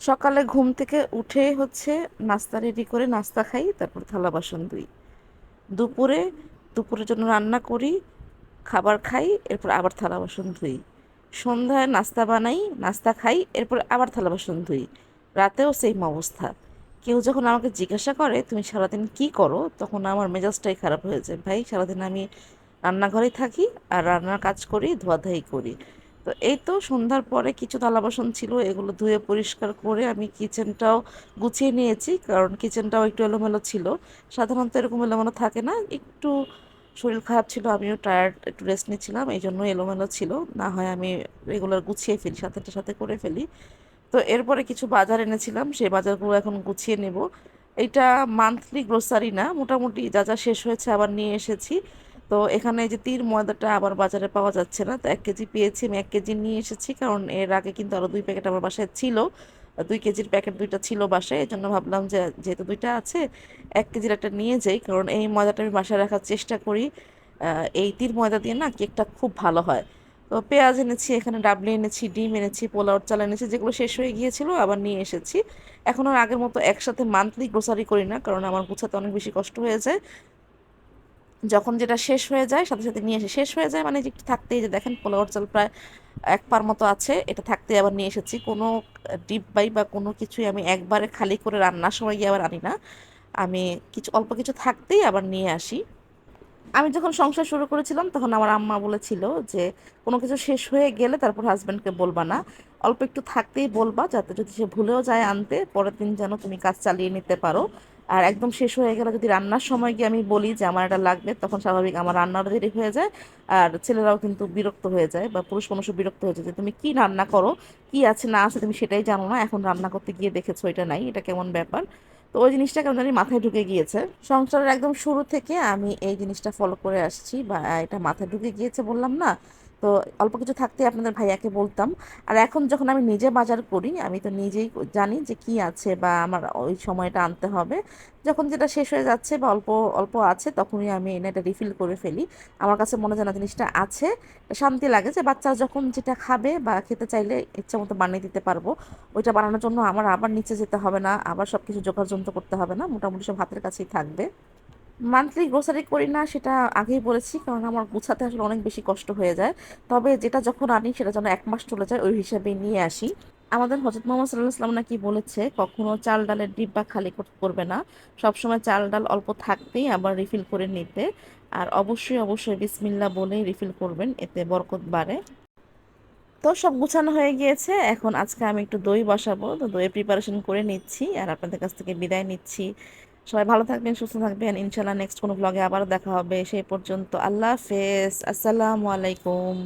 সকালে ঘুম থেকে উঠে হচ্ছে নাস্তা রেডি করে নাস্তা খাই, তারপর থালা বাসন ধুই। দুপুরে, দুপুরের জন্য রান্না করি, খাবার খাই, এরপর আবার থালা বাসন ধুই। সন্ধ্যায় নাস্তা বানাই, নাস্তা খাই, এরপর আবার থালা বাসন ধুই। রাতেও সেম অবস্থা। কেউ যখন আমাকে জিজ্ঞাসা করে, তুমি সারাদিন কি করো? তখন আমার মেজাজটাই খারাপ হয়ে যায়। ভাই, সারাদিন আমি রান্নাঘরেই থাকি আর রান্নার কাজ করি ধোয়াধাই করি। তো এই তো সন্ধ্যার পরে কিছু থালা বাসন ছিল, এগুলো ধুয়ে পরিষ্কার করে আমি কিচেনটাও গুছিয়ে নিয়েছি, কারণ কিচেনটাও একটু এলোমেলো ছিল। সাধারণত এরকম এলোমেলো থাকে না, একটু শরীর খারাপ ছিল, আমিও টায়ার্ড একটু রেস্ট নিচ্ছিলাম এই জন্য এলোমেলো ছিল। না হয় আমি রেগুলার গুছিয়ে ফেলি সাথে সাথে করে ফেলি। তো এরপরে কিছু বাজার এনেছিলাম, সেই বাজারগুলো এখন গুছিয়ে নেব। এইটা মান্থলি গ্রোসারি না, মোটামুটি যা যা শেষ হয়েছে আবার নিয়ে এসেছি। তো এখানে যে তীর ময়দাটা আবার বাজারে পাওয়া যাচ্ছে না। তো এক কেজি পেয়েছি, আমি এক কেজি নিয়ে এসেছি, কারণ এর আগে কিন্তু আরও দুই প্যাকেট আমার বাসায় ছিল। দুই কেজির প্যাকেট দুইটা ছিল বাসায় এই জন্য ভাবলাম যে যেহেতু দুইটা আছে, এক কেজির একটা নিয়ে যাই, কারণ এই ময়দাটা আমি বাসায় রাখার চেষ্টা করি। এই তীর ময়দা দিয়ে না কেকটা খুব ভালো হয়। তো পেঁয়াজ এনেছি, এখানে ডাবলি এনেছি, ডিম এনেছি, পোলাওর চাল এনেছি, যেগুলো শেষ হয়ে গিয়েছিল, আবার নিয়ে এসেছি। এখন আর আগের মতো একসাথে মান্থলি গ্রোসারি করি না, কারণ আমার গুছাতে অনেক বেশি কষ্ট হয়ে যায়। যখন যেটা শেষ হয়ে যায়, সাথে সাথে নিয়ে এসে, শেষ হয়ে যায় মানে যে একটু থাকতেই যে দেখেন পোলাওয়ার চাল প্রায় এক পার মতো আছে, এটা থাকতে আবার নিয়ে এসেছি। কোনো ডিপ বাই বা কোনো কিছুই আমি একবারে খালি করে রান্নার সময় গিয়ে আবার আনি না। আমি কিছু, অল্প কিছু থাকতেই আবার নিয়ে আসি। আমি যখন সংসার শুরু করেছিলাম, তখন আমার আম্মা বলেছিল যে কোনো কিছু শেষ হয়ে গেলে তারপর হাজব্যান্ডকে বলবা না। অল্প একটু থাকতেই বলবা, যাতে যদি সে ভুলেও যায় আনতে, পরের দিন যেন তুমি কাজ চালিয়ে নিতে পারো। আর একদম শেষ হয়ে গেলে, যদি রান্নার সময় গিয়ে আমি বলি যে আমার এটা লাগবে, তখন স্বাভাবিক আমার রান্নারও দেরি হয়ে যায়। আর ছেলেরাও কিন্তু বিরক্ত হয়ে যায় বা পুরুষ মানুষও বিরক্ত হয়ে যায় যে তুমি কি রান্না করো, কি আছে, না আছে, তুমি সেটাই জানো না, এখন রান্না করতে গিয়ে দেখেছ এটা নাই, এটা কেমন ব্যাপার? তো ওই জিনিসটা কেমন জানি মাথায় ঢুকে গিয়েছে। সংসারের একদম শুরু থেকে আমি এই জিনিসটা ফলো করে আসছি বা এটা মাথায় ঢুকে গিয়েছে বললাম না তো অল্প কিছু থাকতে আপনাদের ভাইয়াকে বলতাম। আর এখন যখন আমি নিজে বাজার করি, আমি তো নিজেই জানি যে কি আছে বা আমার ওই সময়টা আনতে হবে। যখন যেটা শেষ হয়ে যাচ্ছে বা অল্প অল্প আছে, তখনই আমি এনে এটা রিফিল করে ফেলি। আমার কাছে মনে হয় না জিনিসটা আছে, শান্তি লাগে যে বাচ্চারা যখন যেটা খাবে বা খেতে চাইলে ইচ্ছা মতো বানিয়ে দিতে পারব, ওইটা বানানোর জন্য আমার আবার নিচে যেতে হবে না, আবার সব কিছু যন্ত্র করতে হবে না, মোটামুটি সব হাতের কাছেই থাকবে। মান্থলি গ্রোসারি করি না, সেটা আগেই বলেছি, কারণ আমার গুছাতে আসলে অনেক বেশি কষ্ট হয়ে যায়। তবে যেটা যখন আনি, সেটা যেন এক মাস চলে যায়, ওই হিসাবে নিয়ে আসি। আমাদের হজরত মোহাম্মদ সাল্লাহ সাল্লাম নাকি বলেছে, কখনো চাল ডালের ডিব্বা খালি করবে না। সবসময় চাল ডাল অল্প থাকতেই আবার রিফিল করে নিতে। আর অবশ্যই অবশ্যই বিসমিল্লা বলেই রিফিল করবেন, এতে বরকত বাড়ে। তো সব গুছানো হয়ে গিয়েছে, এখন আজকে আমি একটু দই বসাবো। তো দইয়ের প্রিপারেশন করে নিচ্ছি, আর আপনাদের কাছ থেকে বিদায় নিচ্ছি। সবাই ভালো থাকবেন, সুস্থ থাকবেন। ইনশাল্লাহ নেক্সট কোনো ব্লগে আবারও দেখা হবে। সেই পর্যন্ত আল্লাহ হাফেজ। আসসালামু আলাইকুম।